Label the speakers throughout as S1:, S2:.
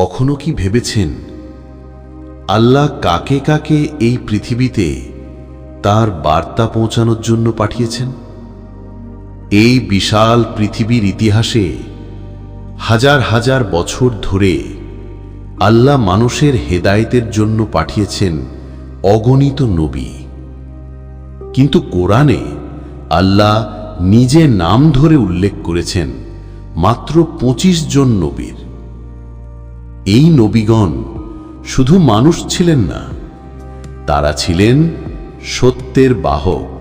S1: কখনো কি ভেবেছেন, আল্লাহ কাকে কাকে এই পৃথিবীতে তার বার্তা পৌঁছানোর জন্য পাঠিয়েছেন? এই বিশাল পৃথিবীর ইতিহাসে হাজার হাজার বছর ধরে আল্লাহ মানুষের হেদায়েতের জন্য পাঠিয়েছেন অগণিত নবী। কিন্তু কোরআনে আল্লাহ নিজে নাম ধরে উল্লেখ করেছেন মাত্র পঁচিশ জন নবীর। এই নবীগণ শুধু মানুষ ছিলেন না, তারা ছিলেন সত্যের বাহক,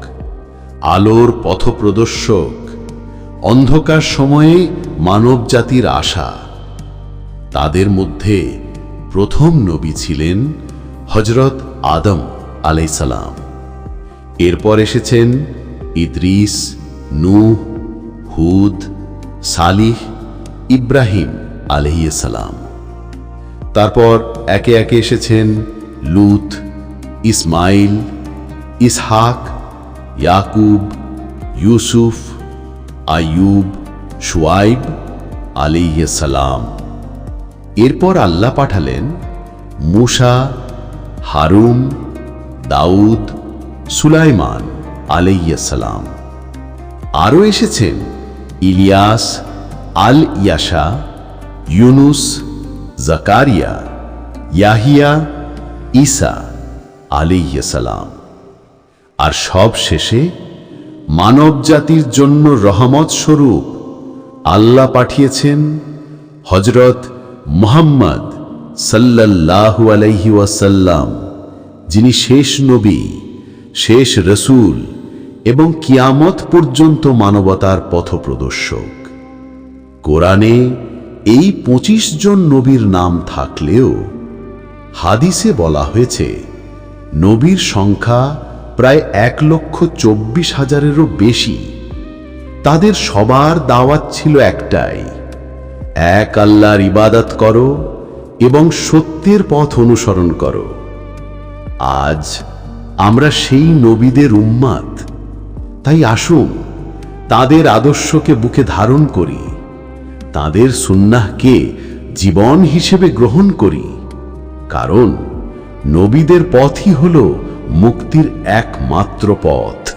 S1: আলোর পথপ্রদর্শক, অন্ধকার সময়ে মানবজাতির আশা। তাদের মধ্যে প্রথম নবী ছিলেন হজরত আদম আলাইসালাম এরপর এসেছেন ইদ্রিস, নূহ, হুদ, সালিহ, ইব্রাহিম আলহিসালাম তারপর একে একে এসেছেন লুত, ইসমাইল, ইসহাক, ইয়াকুব, ইউসুফ, আইয়ুব, শুয়াইব আলিয়াসালাম এরপর আল্লাহ পাঠালেন মুসা হারুম দাউদ, সুলাইমান আলাইসালাম আরও এসেছেন ইলিয়াস আল ইয়াসা ইউনুস জাকারিয়া, ইয়াহিয়া, ঈসা আলাইসালাম আর সব শেষে মানব জাতির জন্য রহমত স্বরূপ আল্লাহ পাঠিয়েছেন হজরত মুহাম্মদ সাল্লাল্লাহু আলাইহি ওয়াসাল্লাম, যিনি শেষ নবী, শেষ রসুল এবং কিয়ামত পর্যন্ত মানবতার পথপ্রদর্শক। কোরআনে এই পঁচিশ জন নবীর নাম থাকলেও হাদিসে বলা হয়েছে, নবীর সংখ্যা প্রায় এক লক্ষ চব্বিশ হাজারেরও বেশি। তাদের সবার দাওয়াত ছিল একটাই, এক আল্লাহর ইবাদত করো এবং সত্যের পথ অনুসরণ করো। আজ আমরা সেই নবীদের উম্মাদ। তাই আসুন, তাদের আদর্শকে বুকে ধারণ করি। তাদের সুন্নাহকে জীবন হিসেবে গ্রহণ করি। কারণ নবীদের পথই হল মুক্তির একমাত্র পথ।